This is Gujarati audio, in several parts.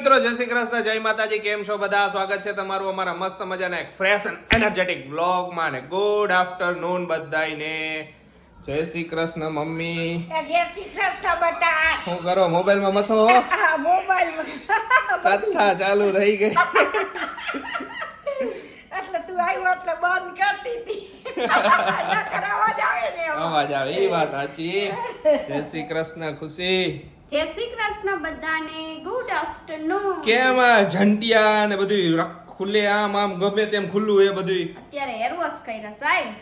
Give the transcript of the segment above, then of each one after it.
મિત્રો જય શ્રી કૃષ્ણ જય માતાજી કેમ છો બધા? સ્વાગત છે તમારું અમારા મસ્ત મજાના એક ફ્રેશ એન્ડ એનર્જેટિક બ્લોગમાં ને ગુડ આફ્ટરનૂન બધાને જય શ્રી કૃષ્ણ મમ્મી. જય શ્રી કૃષ્ણ બટા. શું કરો મોબાઈલમાં મથો? હો આ કથા ચાલુ રહી ગઈ. એટલે તું આવ્યો એટલે બંધ કરતી હતી. અવાજ આવે ને અવાજ આવે એ વાત સાચી. જય શ્રી કૃષ્ણ ખુશી. જય શ્રી કૃષ્ણ બધાને ગુડ આફ્ટરનૂન કેમ આ જંટિયા ને બધું ખુલ્લે આમ આમ ગમે તેમ ખુલ્લું એ બધું અત્યારે હેર વોશ કર્યા સાહેબ.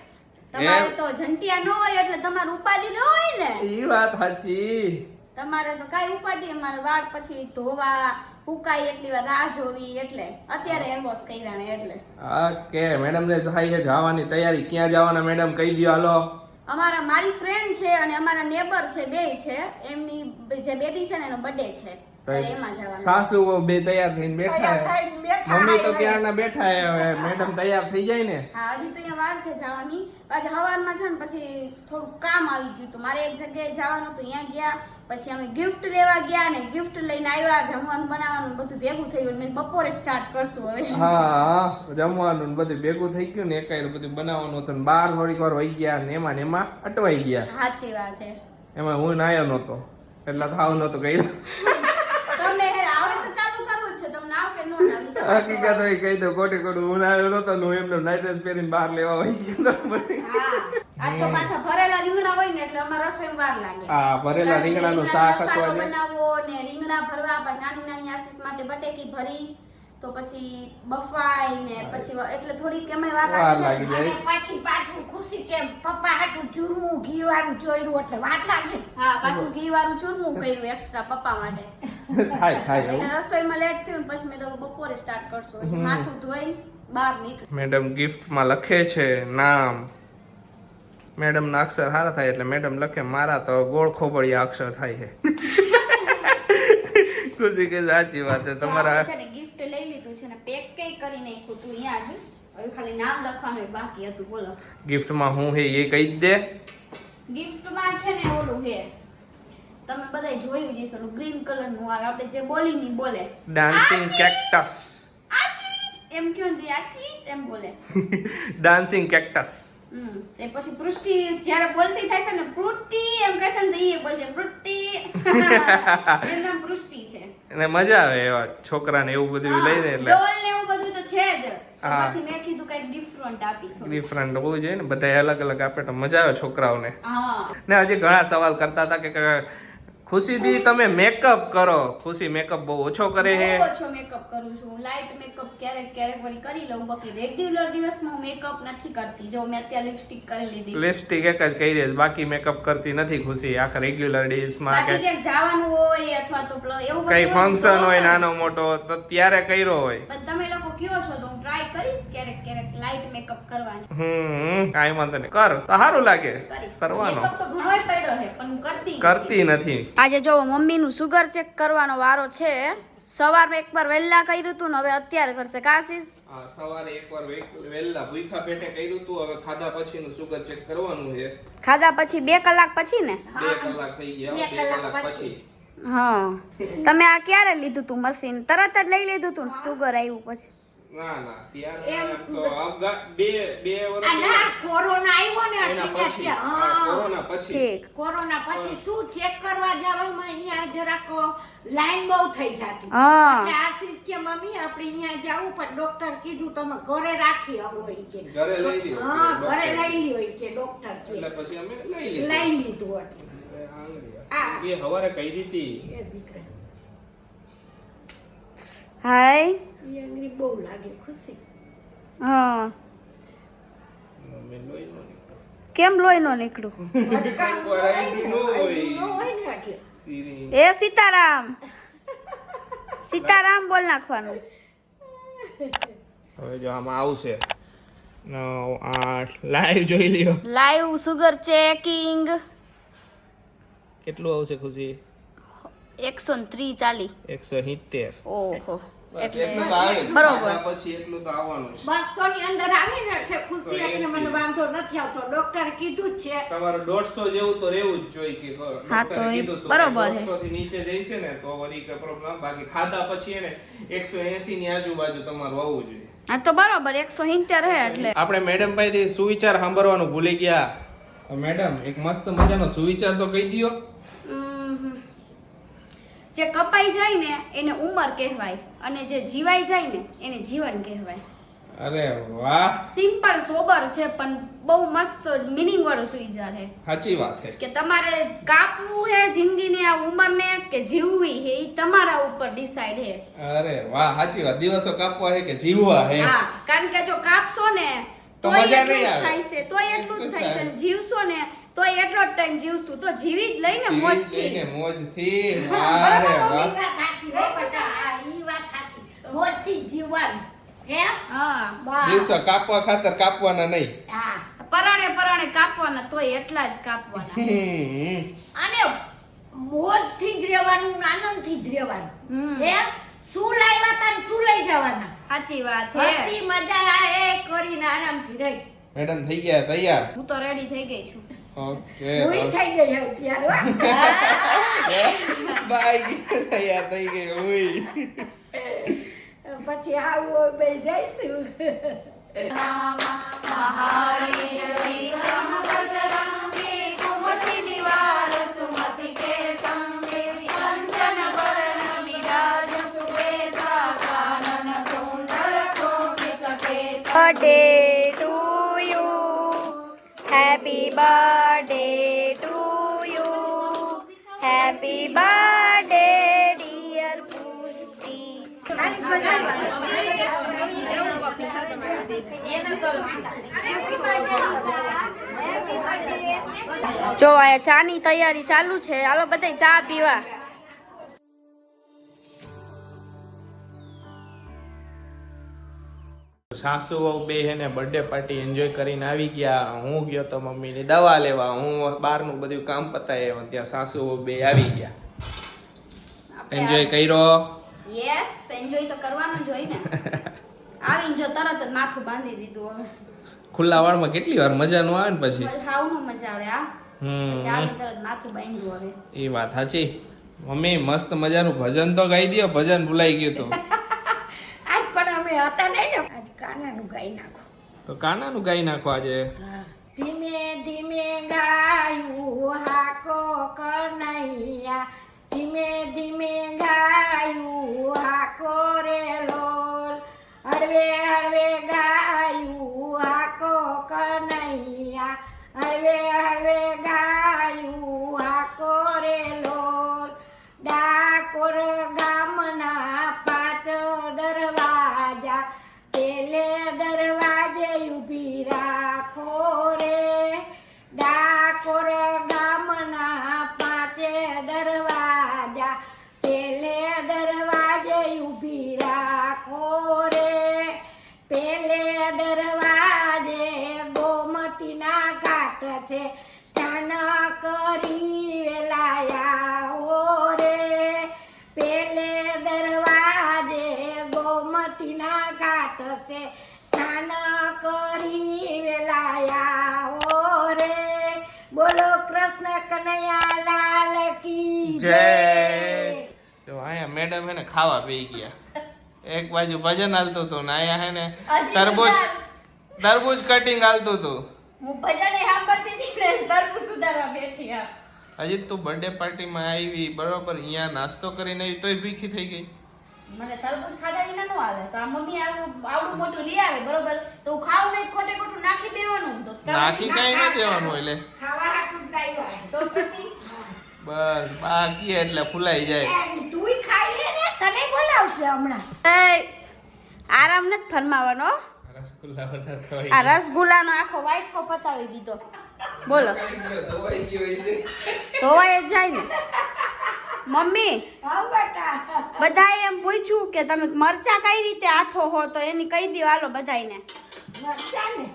તમારે તો જંટિયા ન હોય એટલે તમારે ઉપાધિ ન હોય ને. એ વાત સાચી. તમારે તો કઈ ઉપાધિ અમારે વાળ પછી ધોવા હુકાય એટલી વાર રાહ જોવી એટલે. અત્યારે હેર વોશ કર્યા ને એટલે. ઓકે મેડમ ને થાય જવાની તૈયારી ક્યાં જવાના મેડમ? કહી દો હાલો. અમારા મારી ફ્રેન્ડ છે અને અમારા નેબર છે બે છે. એમની જે બેબી છે ને એનો બર્થડે છે. એમાં જવાનું સાસુ બે તૈયાર થઈને બેઠા મમ્મી તો. ક્યારના બેઠા છે હવે? મેડમ તૈયાર થઈ જાય ને? હા હજી તો અહીંયા વાર છે જવાની. પાછા હવારમાં છે ને પછી થોડું કામ આવી ગયું તો મારે એક જગ્યાએ જવાનું તો ત્યાં ગયા પછી અમે ગિફ્ટ લેવા ગયા ને ગિફ્ટ લઈને આવ્યા જમવાનું બનાવવાનું બધું ભેગું થઈ ગયું મેં બપોરે સ્ટાર્ટ કરશું હવે. હા જમવાનું બધું ભેગું થઈ ગયું ને એકાયરું બધું બનાવવાનું હતું બાર થોડીક વાર વહી ગયા ને એમાં ને એમાં અટવાઈ ગયા. સાચી વાત છે એમાં હું નાયો નહોતો એટલે થાવ નહોતો કર્યો. તમને આવે તો ચાલુ કરવું જ છે તમને આવ કે ન હકીકત હોય કહી દો ખોટી ખોટું. ઉનાળો નતો હું એમનો નાઇટ ડ્રેસ પહેરીને બહાર લેવા હોય ગયો તો હા. તો પાછા ભરેલા રીંગણા હોય ને એટલે અમારે રસોઈ વાર લાગે. હા ભરેલા રીંગણાનું શાક રીંગણાનો બનાવો ને રીંગણા ભરવા પછી નાની નાની આશીષ માટે બટેકી ભરી તો પછી બફાઈ ને પછી એટલે થોડીક એમાંય વાર લાગી. જાય. પછી પાછું ખુશી કેમ પપ્પા હાટું ચૂરમું ઘી વાળું ચોર્યું એટલે વાર લાગે. હા પાછું ઘી વાળું ચૂરમું કર્યું એક્સ્ટ્રા પપ્પા માટે. થાય થાય એવું રસોઈમાં લેટ થયું પછી મેં તો બપોરે સ્ટાર્ટ કરશું. માથું ધોઈ બહાર નીકળ મેડમ ગિફ્ટમાં લખે છે નામ. મેડમના અક્ષર સારા થાય એટલે મેડમ લખે મારા તો ગોળ ખોબળિયા અક્ષર થાય છે. ખુશી કે સાચી વાત છે. તમારા ગિફ્ટ લઈ લીધું છે ને પેક કઈ કરી નાખ્યું તું અહીંયા જ? ખાલી નામ લખવાનું બાકી હતું બોલો. ગિફ્ટમાં હું હે એ કહી દે. ગિફ્ટમાં છે ને ઓલું હે તમે બધાય જોયું જ હશે ગ્રીન કલરનું આ આપણે જે બોલી. ની બોલે ડાન્સિંગ કેક્ટસ આ ચીજ એમ કયો ને આ ચીજ એમ બોલે. ડાન્સિંગ કેક્ટસ હમ એ પછી પૃષ્ટિ જ્યારે બોલતી થાય છે ને પૃષ્ટિ એમ કહે છે ને તો એ બોલશે પૃષ્ટિ. એનું નામ પૃષ્ટિ છે. અને મજા આવે એવા છોકરાને એવું બધું લઈને એટલે. ડોલ ને એવું બધું તો છે જ. પછી મેં કીધું કંઈક ડિફરન્ટ આપી ડિફરન્ટ હોવું જોઈએ ને બધા અલગ અલગ આપે તો મજા આવે છોકરાઓને. હા. ને હજી ઘણા સવાલ કરતા હતા કે ખુશીથી તમે મેકઅપ કરો. ખુશી મેકઅપ બહુ ઓછો કરે છે. ઓછો મેકઅપ કરું છું. લાઇટ મેકઅપ ક્યારેક ક્યારેક વળી કરી લઉં બાકી રેગ્યુલર દિવસમાં હું મેકઅપ નથી કરતી. જો મેં અત્યારે લિપસ્ટિક કરી લીધી. લિપસ્ટિક એક જ કરી દે બાકી મેકઅપ કરતી નથી ખુશી. આખા રેગ્યુલર ડેઝમાં કે ક્યાંક જવાનું હોય અથવા તો એવું કઈ ફંક્શન હોય નાનો મોટો તો ત્યારે કર્યો હોય. પણ તમે લોકો કયો છો તો હું ટ્રાય કરીશ ક્યારેક ક્યારેક લાઇટ મેકઅપ કરવાની. હમ કાંઈ વાંધો નહીં. કર તો સારું લાગે. કરવાનો. મેકઅપ તો ઘણો પડ્યો છે પણ હું કરતી કરતી નથી. આજે જો મમ્મીનું સુગર ચેક કરવાનો વારો છે સવારમાં એકવાર વહેલા કર્યું હતું ને હવે અત્યારે કરશે. કાશીસ હા સવારે એકવાર વહેલા ભૂખા પેટે કર્યું હતું હવે ખાધા પછીનું સુગર ચેક કરવાનું છે. ખાધા પછી બે કલાક પછી ને? બે કલાક થઈ ગયા બે કલાક. પછી. હા. તમે આ ક્યારે લીધું તું મશીન તરત જ લઈ લીધું તું સુગર આવ્યું પછી? ના ના ત્યારે તો આપઘાત બે બે વર્ષ ના કોરોના આવ્યો ને એટલે પછી. હા, હા કોરોના પછી. કોરોના પછી શું ચેક કરવા જવામાં અહીંયા જરાક લાઈન બહુ થઈ જતી. હા. એટલે આશીષ કે મમ્મી આપણે અહીંયા જાવું. પણ ડોક્ટર કીધું તમે ઘરે રાખી આવો કે. ઘરે લઈ લ્યો. હા ઘરે લઈ લ્યો કે ડોક્ટર કે. એટલે પછી અમે લઈ લીધું. લઈ લીધું એટલે. એ હવારે કહી દીધી. હાય આંગળી બહુ લાગે ખુશી. હા. મમ્મી લોહી નો નીકળે. કેમ લોહી નો નીકળ્યું. એ સીતારામ. સીતારામ બોલ નાખવાનું. હવે જો આમાં આવશે. નવ આઠ લાઈવ જોઈ લ્યો. લાઈવ સુગર ચેકિંગ કેટલું આવશે ખુશી? એકસો ને ત્રી ચાલી. એકસો સિત્તેર. ઓહો. બસ એટલે એટલું તો આવે જ. બરોબર. ખાધા પછી એટલું તો આવવાનું જ. બસો ની અંદર આવી ને એટલે ખુશી એટલે મને વાંધો નથી આવતો ડોક્ટરે કીધું જ છે તમારે દોઢસો જેવું તો રહેવું જ જોઈએ કે હા, ડોક્ટરે તો એ કીધું હતું કે બરોબર હે. 150 થી નીચે જઈશે ને તો વળી બાકી ખાધા પછી એને એકસો એસી ની આજુબાજુ તમારું આવવું જોઈએ હા તો બરોબર એકસો સિત્તેર હે એટલે આપણે મેડમ ભાઈ સુવિચાર સાંભળવાનું ભૂલી ગયા મેડમ એક મસ્ત મજાનો સુવિચાર તો કહી દ્યો ઉમ, જે કપાઈ જાય ને એને ઉંમર કહેવાય અને જે જીવાઈ જાય ને એને જીવન કહેવાય. અરે વાહ. સિમ્પલ સોબર છે પણ બહુ મસ્ત મિનિંગ વાળો સુઈજા છે સાચી વાત છે. કે તમારે કાપવું હે જિંદગીની આ ઉંમરને કે જીવવી હે એ તમારા ઉપર ડિસાઈડ હે. અરે વાહ સાચી વાત. દિવસો કાપવા હે કે જીવવા હે? હા કારણ કે જો કાપશો ને તો મજા નહીં આવે. થાય છે તોય એટલું જ થાય છે. જીવશો ને તોય એટલો જ ટાઈમ જીવશું. તો જીવી જ લઈને મોજથી. લઈને મોજથી. અરે વાહ વાત સાચી હો બટા આ ઈ વાત સાચી. મોજથી જીવન હે? હા. બસ. દિવસો કાપવા ખાતર કાપવાના નહીં. હા. પરાણે પરાણે કાપવાના તો એટલા જ કાપવાના. અને મોજથી જ રહેવાનું આનંદથી જ રહેવાનું. હે? શું લાવ્યા તા ને શું લઈ જવાના? સાચી વાત હે. હસી મજા એ કરીને આરામથી રહી. મેડમ થઈ ગયા તૈયાર? હું તો રેડી થઈ ગઈ છું. ઓકે હું થઈ ગઈ હવે ત્યારે હો. બાય તૈયાર થઈ ગઈ ઉઈ પછી આવું બે જઈશું birthday to you. Happy birthday to you. Happy birthday, dear Pushti. જો અહીંયા ચાની તૈયારી ચાલુ છે હાલો બધા ચા પીવા સાસુ વહુ બે હે ને બર્થડે પાર્ટી એન્જોય કરીને આવી ગયા. હું ગયો તો મમ્મીની દવા લેવા. હું બહારનું બધું કામ પતાય ત્યાં સાસુ વહુ બે આવી ગયા. એન્જોય કર્યો? યસ એન્જોય તો કરવાનું જ હોય ને. આવીને જો તરત જ માથું બાંધી દીધું હવે. ખુલ્લા વાળમાં કેટલી વાર મજા નો આવે ને પછી? હાવનું મજા આવે આ પછી આવીને તરત માથું બાંધ્યું હવે. એ વાત સાચી. મમ્મી મસ્ત મજાનું ભજન તો ગાઈ દ્યો. ભજન ભૂલાઈ ગયું તો. આજ પણ અમે હતા નહીં ને. કાનાનું ગાઈ નાખો. તો કાનાનું ગાઈ નાખો આજે? ધીમે ધીમે ગાયું હાકો કનૈયા. ધીમે ધીમે ગાયું હાકો રે લોલ. હળવે હળવે ગાયું હાકો કનૈયા. હળવે હળવે ગાયું સ્નાન કરી વેલાયા હો રે. બોલો કૃષ્ણ કનૈયા લાલ કી જય. તો આયા મેડમ હે ને ખાવા પી ગયા. એક બાજુ ભજન હાલતું હતું ને આયા હે ને તરબૂચ તરબૂચ કટિંગ હાલતું હતું. હું ભજને સાંભળતી હતી ને તરબૂચ સુધારવા બેઠી હજી તું બર્થડે પાર્ટીમાં આવી બરોબર અહીંયા નાસ્તો કરીને આવી તોય ભીખી થઈ ગઈ. મને તરબૂચ ખાધા વિના નો આવે. તો આ મમ્મી આવું આવડું મોટું લઈ આવે બરોબર? તો હું ખાવ નહીં ખોટે ખોટું નાખી દેવાનું. તો નાખી કઈ ના દેવાનું એટલે. ખાવા હાટું જ તો પછી? બસ બાકી એટલે ફૂલાઈ જાય. તુંય ખાઈ લે ને તને બોલાવશે હમણાં. એ આરામ નથી ફરમાવાનો રસગુલ્લા વધારે ખવાઈ આ રસગુલ્લાનો આખો વાઈટ કો પતાવી દીધો. બોલો. ધોવાઈ જાય ને. મમ્મી બધા એમ પૂછ્યું કે તમે મરચા કઈ રીતે આથો હો તો એની કઈ દી હાલો બધાને મરચા ને?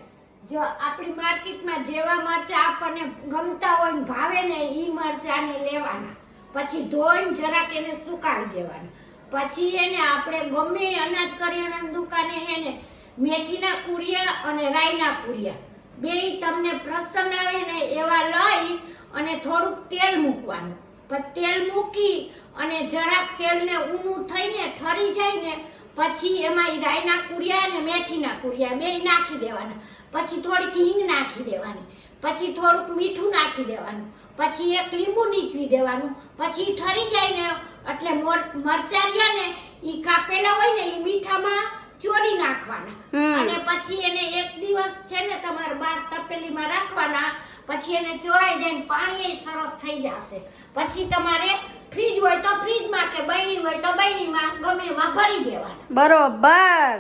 જો આપણી માર્કેટમાં જેવા મરચાં આપણને ગમતા હોય ને ભાવે ને એ મરચાં ને લેવાના. પછી ધોઈને જરાક એને સુકાવી દેવાના. પછી એને આપણે ગમે અનાજ કરિયાણાની દુકાને હે ને મેથીના કુરિયા અને રાઈના કુરિયા. બે તમને પ્રસન્ન આવે ને એવા લઈ અને થોડુંક તેલ મૂકવાનું. તેલ મૂકી અને જરાક તેલને ઊનું થઈને ઠરી જાય ને પછી એમાં રાયના કુરિયા અને મેથીના કુરિયા બે નાખી દેવાના. પછી થોડીક હિંગ નાખી દેવાની. પછી થોડુંક મીઠું નાખી દેવાનું. પછી એક લીંબુ નીચવી દેવાનું. પછી ઠરી જાય ને એટલે મોર- મરચાં રહ્યા ને એ કાપેલા હોય ને એ મીઠામાં ચોરી નાખવાના. અને પછી એને એક દિવસ છે ને તમારે બાર તપેલીમાં રાખવાના પછી એને ચોરાઈ જાય પાણી સરસ થઈ જશે. પછી તમારે ફ્રીજ હોય તો ફ્રીજમાં કે બૈણી હોય તો બૈણીમાં ગમે એમાં ભરી દેવાના. બરોબર.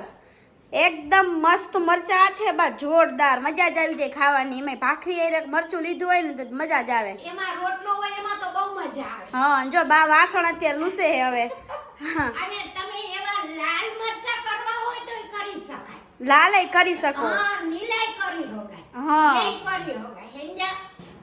એકદમ મસ્ત મરચા છે બા જોરદાર. મજા જ આવી જાય ખાવાની. એમાં ભાખરી એ મરચું લીધું હોય ને તો મજા જ આવે. એમાં રોટલો હોય એમાં તો બહુ મજા આવે. હા જો બા વાસણ અત્યારે લૂસે હવે. અને તમે એવા લાલ મરચા કરવા હોય તો કરી શકાય લાલય કરી શકો. હા નીલાય કરી હોગાય. હા. કરી હોગાય હેંજા.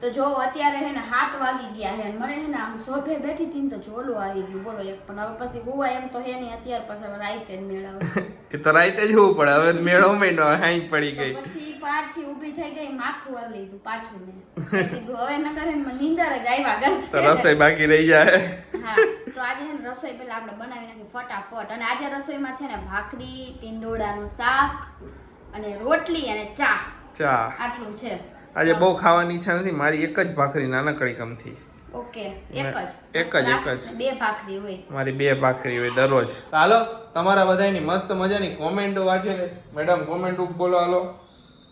તો જો અત્યારે હે ને હાથ વાગી ગયા હે મને હે ને આમ શોભે બેઠી હતી ને તો જોલું આવી ગયું બોલો એક પણ. હવે પછી હુવા એમ તો હે નહીં અત્યારે પછી હવે રાઈતે જ મેળવે એ તો રાઈતે જ હોવું પડે હવે મેળો મહિનો હાઈ પડી ગઈ. પછી પાછી ઊભી થઈ ગઈ માથું વાર લીધું પાછું મેં. કીધું હવે ન કરે ને મને નીંદર જ આવ્યા કરશે. રસોઈ બાકી રહી જાય હા તો આજે ને રસોઈ પહેલાં આપણે બનાવી નાખી ફટાફટ. અને આજે રસોઈમાં છે ને ભાખરી ટીંડોળાનું શાક અને રોટલી અને ચા. ચા. આટલું છે. આજે બહુ ખાવાની ઈચ્છા નથી. મારી એક જ ભાખરી નાનકડી કમથી ઓકે. એક જ. એક જ, એક જ. બે ભાખરી હોય. મારી બે ભાખરી હોય દરરોજ. હાલો તમારા બધાની મસ્ત મજાની કોમેન્ટો વાંચે. મેડમ કોમેન્ટ બોલો હાલો.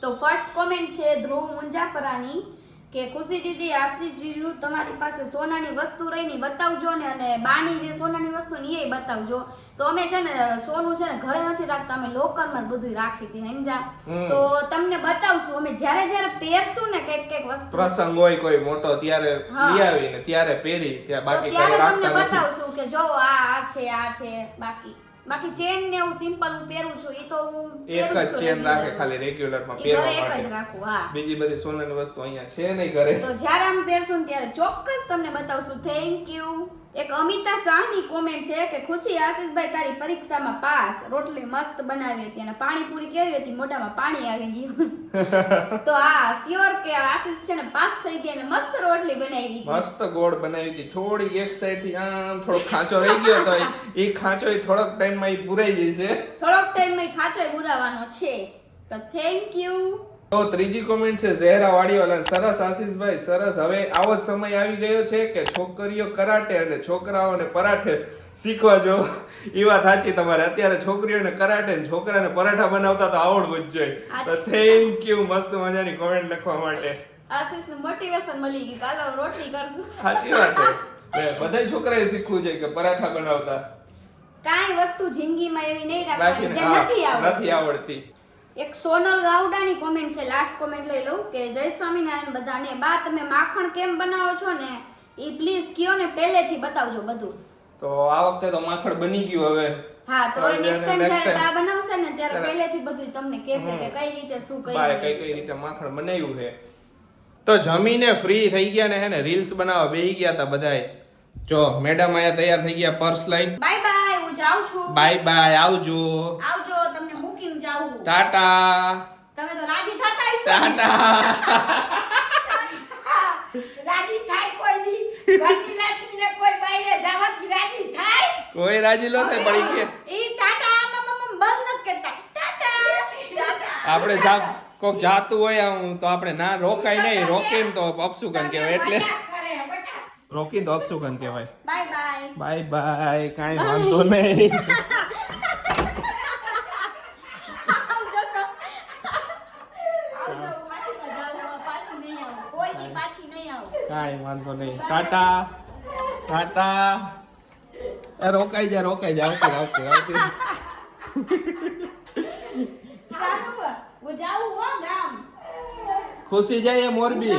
તો ફર્સ્ટ કોમેન્ટ છે ધ્રુવ મુંજાપરાની. કે ખુશી દીદી આશીષજીનું તમારી પાસે સોનાની વસ્તુ રહીની બતાવજો ને અને બાની જે સોનાની વસ્તુ ને એ બતાવજો. તો અમે છે ને સોનું છે ને ઘરે નથી રાખતા અમે લોકરમાં બધું રાખી છે સમજા તો તમને બતાવશું અમે જ્યારે જ્યારે પહેરશું ને કંઈક કંઈક વસ્તુ. પ્રસંગ હોય કોઈ મોટો ત્યારે. લઈ આવીને ત્યારે પહેરી ત્યાં બાકી ત્યારે તમને બતાવશું કે જો આ આ છે આ છે બાકી. બાકી ચેન ને હું સિમ્પલ હું પહેરું છું એ તો હું એક જ ચેન રાખે ખાલી રેગ્યુલરમાં પહેરવા માટે એક જ રાખું હા. બીજી બધી સોનાની વસ્તુ અહીંયા છે નહીં ઘરે. તો જ્યારે આમ પહેરશું ત્યારે ચોક્કસ તમને બતાવશું. થેન્ક યુ એક અમિતા શાહની કોમેન્ટ છે કે ખુશી આશીષભાઈ તારી પરીક્ષામાં પાસ. રોટલી મસ્ત બનાવી હતી અને પાણીપુરી કેવી હતી? મોઢામાં પાણી આવી ગયું. તો આ શ્યોર કે આશીષ છે ને પાસ થઈ ગઈ અને મસ્ત રોટલી બનાવી હતી. મસ્ત ગોળ બનાવી હતી. થોડી એક સાઈડથી આમ થોડો ખાંચો રહી ગયો તો એ ખાંચો થોડોક ટાઈમમાં પુરાઈ જશે. થોડોક ટાઈમમાં ખાચોય પૂરાવાનો છે. તો થેન્ક યુ તો ત્રીજી કોમેન્ટ છે ઝહેરા વાડીવાલા સરસ આશીષભાઈ સરસ. હવે આવો જ સમય આવી ગયો છે કે છોકરીઓ કરાટે અને છોકરાઓને પરાઠે શીખવા જો એ વાત સાચી તમારે. અત્યારે છોકરીઓને કરાટે ને છોકરાને પરાઠા બનાવતા તો આવડવું જ જોઈએ. તો થેન્ક યુ મસ્ત મજાની કોમેન્ટ લખવા માટે. આશીષ મોટિવેશન મળી ગઈ કાલે રોટલી કરશું. સાચી વાત છે. બધા છોકરાએ શીખવું જોઈએ કે પરાઠા બનાવતા. કાંઈ વસ્તુ જિંદગીમાં એવી નહીં રાખવાની જે નથી આવડતી. નથી આવડતી. એક સોનલ ગાવડાની કોમેન્ટ છે લાસ્ટ કોમેન્ટ લઈ લઉં કે જય સ્વામિનારાયણ બધાને બા તમે માખણ કેમ બનાવો છો ને? એ પ્લીઝ કયો ને પહેલેથી બતાવજો બધું. તો આ વખતે તો માખણ બની ગયું હવે. હા તો નેક્સ્ટ ટાઈમ જ્યારે બા બનાવશે ને ત્યારે પહેલેથી બધું તમને કહેશે કે કઈ રીતે શું કઈ કઈ કઈ રીતે માખણ બનાવ્યું છે. તો જમીને ફ્રી થઈ ગયા ને હે ને રીલ્સ બનાવવા બેહી ગયા હતા બધાય. જો મેડમ આયા તૈયાર થઈ ગયા પર્સ લઈને. બાય બાય હું જાઉં છું. બાય બાય આવજો. આવજો તમને જાઉં ટાટા. તમે તો રાજી થતા હશો ટાટા. રાજી થાય કોઈ દી. ઘરની લક્ષ્મીને કોઈ બહાર જવાથી રાજી થાય? કોઈ રાજી લો ને પડી કે ઈ ટાટા આમ આમ આમ આમ બંધ ન કરતા. ટાટા આપણે જા કોક જાતું હોય આમ તો આપણે ના રોકાય નહીં. રોકીને તો અપસુકન કહેવાય? એટલે રોકીને તો અપસુકન કહેવાય? Bye bye. Bye bye. કાંઈ વાંધો નહીં આવજો તો આવજો પાછી ન જાઉં પાછી નહીં આવું કોઈ દી પાછી નહીં આવું કાંઈ વાંધો નહીં. ટાટા. ટાટા. એ રોકાઈ જા રોકાઈ જા આવતી આવતી આવતી હું હો ખુશી જાય મોરબી?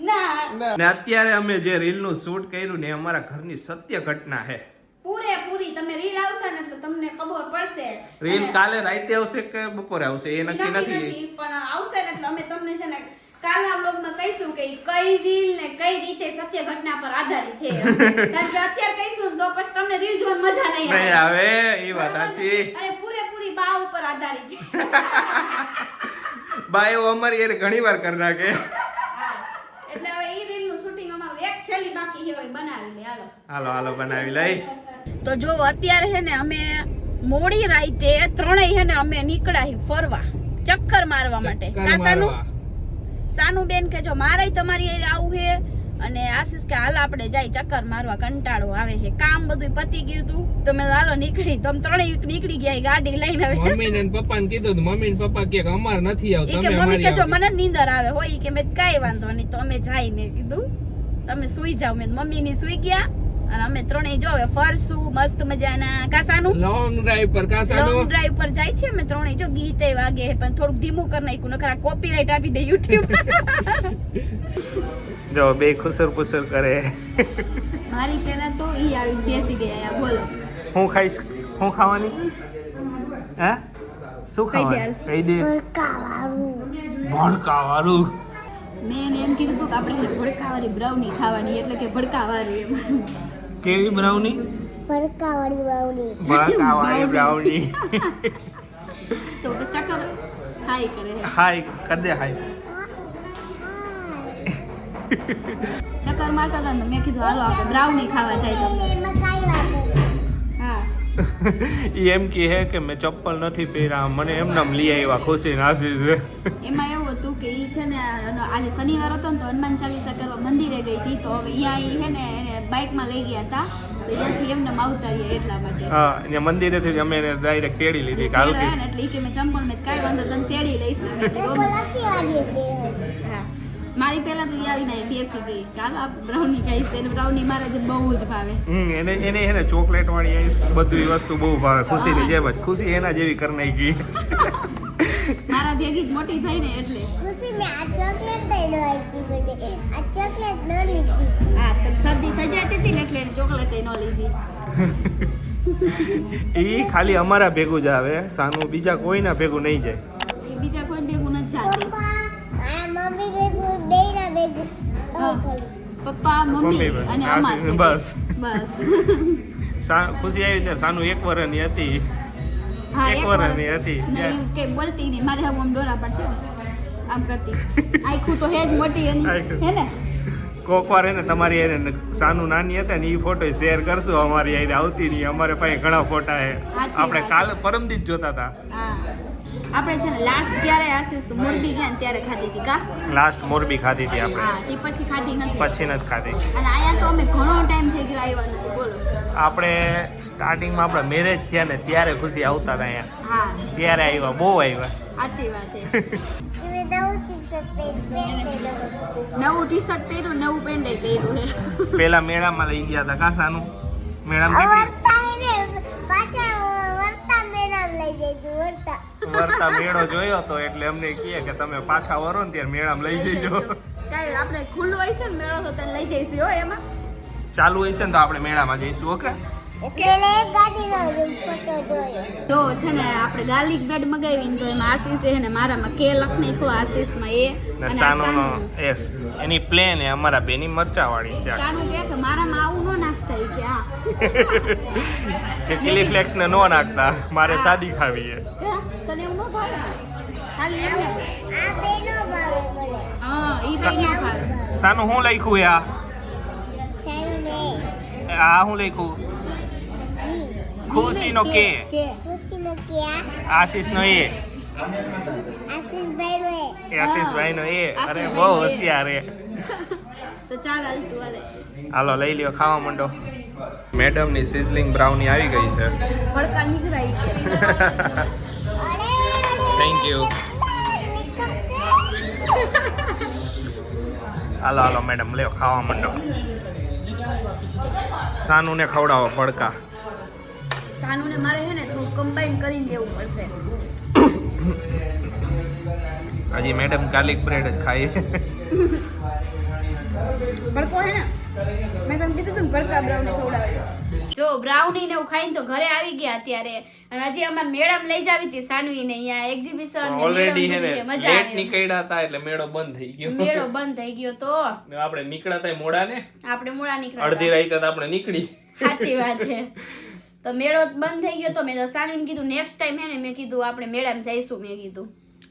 ના. ને. અત્યારે અમે જે રીલનું શૂટ કર્યું ને અમારા ઘરની સત્ય ઘટના છે પૂરેપૂરી તમે રીલ આવશે ને એટલે તમને ખબર પડશે. રીલ કાલે રાતે આવશે કે બપોરે આવશે? એ નક્કી નથી પણ આવશે ને એટલે અમે તમને છે ને કાલના બ્લોગમાં કહીશું કે કઈ રીલ ને કઈ રીતે સત્ય ઘટના પર આધારિત છે. કારણ કે અત્યારે કહીશું તો પછી તમને રીલ જોવાની મજા નહીં નહીં આવે આવે એ વાત સાચી. અને પૂરેપૂરી બા ઉપર આધારિત છે. બાયો અમારી એને ઘણી વાર કરી નાખે. એટલે હવે એ રીલનું શૂટિંગ અમારું એક છેલ્લી બાકી છે હવે બનાવી લે હાલો. હાલો હાલો બનાવી લઈ. તો જો અત્યારે છે ને અમે મોડી રાતે ત્રણેય છે ને અમે નીકળ્યા ફરવા ચક્કર મારવા માટે. કા સાનું સાનું કે જો મારે તમારી આવું છે અને આશીષ કે હાલ આપણે જાય ચક્કર મારવા કંટાળો આવે છે કામ બધું પતી ગયું તું. તો મેં હાલો નીકળી. તમે ત્રણેય નીકળી ગયા ગાડી લઈને આવે મમ્મી ને પપ્પા ને કીધું મમ્મી ને પપ્પા કે અમાર નથી આવતો. કે મમ્મી કે જો મને નીંદર આવે. હોય કે મેં કઈ વાંધો નહીં. તો અમે જાય મેં કીધું. તમે સુઈ જાઓ. મેં મમ્મી ની સુઈ ગયા. અને અમે ત્રણેય જો હવે ફરશું મસ્ત મજાના. કાસાનું? લોંગ ડ્રાઈવ પર લોંગ ડ્રાઈવ પર જાય છે અમે ત્રણેય. જો ગીતે વાગે પણ થોડુંક ધીમું કરી નાખ્યું નકર કોપીરાઈટ આપી દે યુટ્યુબ જો બે ખુસર પુસર કરે. મારી પહેલા તો ઈ આવી બેસી ગયા બોલો. હું ખાઈશ? હું ખાવાની? હે? શું ખાવાનું? કહી દે? ભણકા વાળું મેં એમ કીધું હતું કે આપણે ભડકાવાળી બ્રાઉની ખાવાની એટલે કે ભડકાવાળી એમ. કેવી બ્રાઉની ભરકાવાળી બ્રાઉની ભરકાવાળી બ્રાઉની તો ચક્કર હાય કરે છે હાય કર દે હાય ચક્કર મારતા હતા ને મેં કીધું હાલો આપણે બ્રાઉની ખાવા જાય. તો એમાં કાંઈ વાત નથી હા કે એમ કહે કે મેં ચપ્પલ નથી પહેર્યા મને એમ નામ લઈ આવ્યા ખુશી નાસી છે. એમાં એવું હતું કે ઈ છે ને આજે શનિવાર હતો ને તો હનુમાન ચાલીસા કરવા મંદિરે ગઈ હતી તો હવે અહીંયા ઈ હે ને બાઇકમાં લઈ ગયા હતા ત્યાંથી એમને આવતા એટલા માટે. હા અહીંયા મંદિરેથી જ અમે એને ડાયરેક્ટ તેડી લીધી કે હાલ તેડવા એટલે કે મેં ચંપલ મેં કાંઈ વાંધો તને તેડી લઈશ. મારી પહેલા તો ઈ ના બેસી ગઈ. કાલ આ બ્રાઉની ખાઈશ છે બ્રાઉની મારે જે બહુ જ ભાવે. હમ એને એને છે ને ચોકલેટ વાળી આઈસ બધી વસ્તુ બહુ ભાવે. ખુશીની જેમ જ. ખુશી એના જેવી કરી નાખી. મારા ભેગી જ મોટી થઈ ને એટલે. ખુશી મે આ ચોકલેટ દઈ નો આપી આ ચોકલેટ ન લીધી. હા તો શરદી થઈ જતી હતી ને એટલે એને ચોકલેટ ન લીધી. એ ખાલી અમારા ભેગું જ આવે. સાનું બીજા કોઈના ભેગું નહીં જાય. એ બીજા કોઈ ભેગું નથી જાતી. આ મમ્મી ભેગું પપ્પા મમ્મી મમ્મી અને અમાર. બસ. બસ. ખુશી આવી ત્યારે સાનું એક વર્ષની હતી. એક એક વર્ષની હતી. નહીં બોલતી નહીં. મારે હવે આમ ડોરા પડશે આમ કરતી. આખું તો હે મોટી એની. હે ને? કોક વાર એને તમારી એને સાનું નાની હતા ને એ ફોટો શેર કરશું અમારી આઈને આવતી નહીં. અમારે પાસે ઘણા ફોટા છે આપણે. કાલે પરમદી જ જોતા હતા. હા. આપણે છે ને લાસ્ટ ત્યારે આશીષ મોરબી ગયા ત્યારે ખાધી હતી કા? લાસ્ટ મોરબી ખાધી હતી આપણે. હા એ પછી ખાધી નથી. પછી નથી ખાધી. અને આયા તો અમે ઘણો ટાઈમ થઈ ગયો આવ્યા નથી બોલો. આપણે સ્ટાર્ટિંગમાં આપણા મેરેજ થયા ને ત્યારે ખુશી આવતા હતા અહીંયા. હા. ત્યારે આવ્યા બહુ આવ્યા. સાચી વાત છે. નવું ટી પહેર્યું નવું પેન્ટ પહેર્યું પેલા મેળામાં લઈ ગયા હતા કાસાનું મેળામાં આ કેટલી વરતા હે ને, પાછા વરતા મેળામાં લઈ જઈશું, વરતા. મેળો જોયો તો એટલે અમને કહે કે તમે પાછા વરો ને ત્યારે મેળામાં લઈ જઈજો કાઈ આપણે ખુલ્લું હોય છે ને મેળો તો તને લઈ જઈશું હો એમાં. ચાલુ હોય છે ને તો આપણે મેળામાં જઈશું ઓકે? તો છે ને આપણે ગાર્લિક બ્રેડ મગાવી તો એમાં આશીષ છે ને મારામાં કે લખ નાખ્યો આશીષમાં એ. ને અને સાનુનો એસ. એની પ્લેન એ અમારા બેની મરચા વાળી છે. સાનું કે કે મારામાં આવું ન નાખતા કે આ કે ચીલી ફ્લેક્સ ને નો નાખતા. મારે સાદી ખાવી છે. તને એવું નો ભાવે? ખાલી એમ. આ બેનો ભાવે મને. હા ઈ ન ભાવે. સાનું હું લખ્યું આ? સારું આ હું લખ્યું? જી. ખુશીનો કે કે ખુશીનો ક્યાં? આશીષનો એ આશીષભાઈનો એ. એ આશીષભાઈ નો એ અરે બહુ. હોશિયાર એ તો ચાલ હાલ તું હાલે હાલો લઈ લ્યો ખાવા માંડો મેડમની સિઝલિંગ બ્રાઉની આવી ગઈ છે ભડકા નીકળાઈ કે. થેન્ક યુ હાલો હાલો મેડમ લ્યો ખાવા માંડો સાનુને ખવડાવો ભડકા સાનુને મારે છે ને થોડું કમ્બાઈન કરીને દેવું પડશે. હજી મેડમ ગાર્લિક બ્રેડ જ ખાઈએ. ભડકો હે ને? મેં તમને કીધું તું ભડકા બ્રાઉન ખવડાવ્યો જો બ્રાઉની ને એવું ખાઈને તો ઘરે આવી ગયા અત્યારે. અને હજી અમાર મેડમ લઈ જાવી હતી સાનવી ને અહીંયા એક્ઝિબિશન ઓલરેડી હે ને મજા લેટ નીકળ્યા હતા એટલે મેળો બંધ થઈ ગયો. મેળો બંધ થઈ ગયો તો. ને આપણે નીકળ્યા હતા મોડા ને આપણે મોડા નીકળ્યા અડધી રાતે આપણે નીકળી. સાચી વાત છે. તો મેળો બંધ થઈ ગયો તો મેં તો સાનવીને કીધું નેક્સ્ટ ટાઈમ હે ને મેં કીધું આપણે મેળામાં જઈશું મેં કીધું.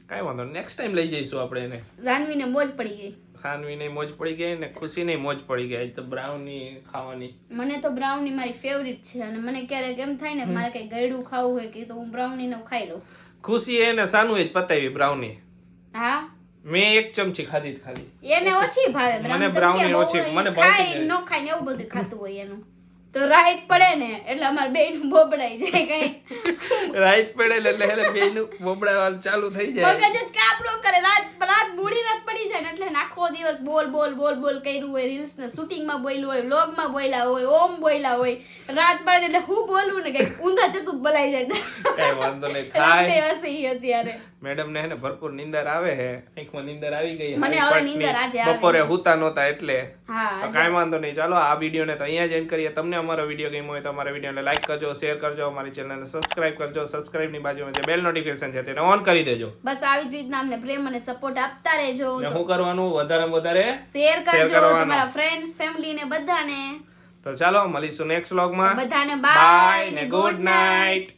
કાંઈ વાંધો નેક્સ્ટ ટાઈમ લઈ જઈશું આપણે એને. સાનવીને મોજ પડી ગઈ. સાનવીને મોજ પડી ગઈ ને ખુશીને મોજ પડી ગઈ. તો બ્રાઉની ખાવાની. મને તો બ્રાઉની મારી ફેવરિટ છે અને મને ક્યારેક એમ થાય ને મારે કઈ ગળ્યું ખાવું હોય કે તો હું બ્રાઉની નું ખાઈ લઉં. ખુશી એને સાનું જ પતાવી બ્રાઉની હા? મેં એક ચમચી ખાધી ખાલી એને ઓછી ભાવે મને બહુ ઓછી, મને ભાવતી ન ખાય ને એવું બધું ખાતું હોય એનું. તો રાઈત પડે ને એટલે અમારે બે બોબડાઈ જાય કઈ. રાઈટ પડે એટલે એટલે બેયનું બોબડાવાનું ચાલુ થઈ જાય. મગજ જ કાપરો કરે રાત રાત મૂડી રાત પડી જાય ને એટલે આખો દિવસ બોલ બોલ બોલ બોલ કર્યું હોય રીલ્સ ને શૂટિંગમાં બોલ્યું હોય વ્લોગમાં બોલ્યા હોય ઓમ બોલ્યા હોય. રાત પડે એટલે હું બોલું ને કઈ ઊંધા ચતુક બોલાઈ જાય. કઈ વાંધો નહીં થાય. હસી અત્યારે. મેડમ ને હે ને ભરપૂર નીંદર આવે હે. આંખમાં નીંદર આવી ગઈ મને હવે નીંદર આજે આવે. બપોરે હુતા નહોતા એટલે. હા કાઈ વાંધો નહીં ચાલો આ વિડીયોને તો અહીંયા જ એન્ડ કરીએ. તમને અમારો વીડિયો ગમ્યો હોય તો અમારા વિડીયોને લાઈક કરજો શેર કરજો અમારી ચેનલને સબસ્ક્રાઇબ કરજો સબસ્ક્રાઇબની બાજુમાં જે બેલ નોટિફિકેશન છે તેને ઓન કરી દેજો. બસ આવી જ રીતના અમને પ્રેમ અને સપોર્ટ આપતા રહેજો. શું કરવાનું? વધારે વધારે શેર કરજો તમારા ફ્રેન્ડ્સ ફેમિલી ને બધાને. તો ચાલો મળીશું નેક્સ્ટ વ્લોગમાં બધાને બાય ને ગુડ નાઇટ